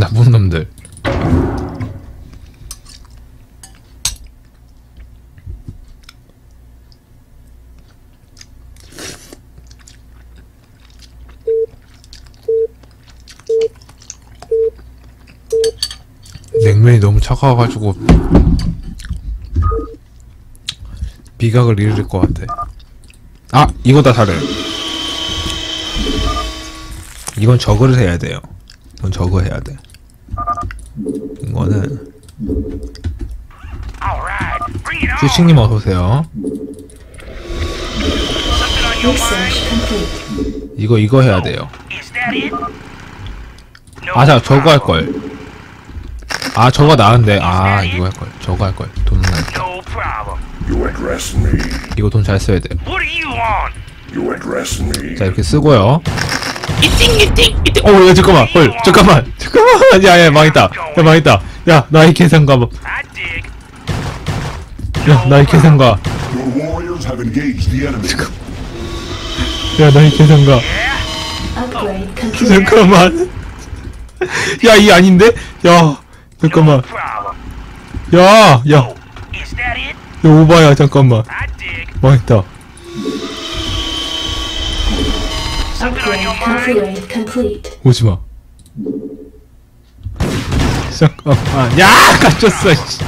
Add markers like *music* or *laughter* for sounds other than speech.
나쁜 놈들. 냉면이 너무 차가워가지고 비각을 잃을 것 같아. 아 이거다 다르. 이건 저거를 해야 돼요. 이건 저거 해야 돼. 이거는 슈싱님 어서 오세요. 이거 이거 해야 돼요. 아, 자 저거 할. 걸. 아 저거 나은데. 아 이거 할 걸. 저거 할 걸. 돈 me. 이거 돈 잘 써야 돼. You address me. 자 이렇게 쓰고요. 어, 야 잠깐만. 헐, 잠깐만. *laughs* 잠깐만. 야, 야 망했다. 야 망했다. 야 나의 계산가. dig. 야 나의 계산가. 야 나의 계산가. 잠깐만. 야, 이 아닌데? 야, 잠깐만. Problem. 야? 오바야, 잠깐만. 망했다. Upgrade complete. 오지 마. 잠깐만. 야, 갇혔어, 씨.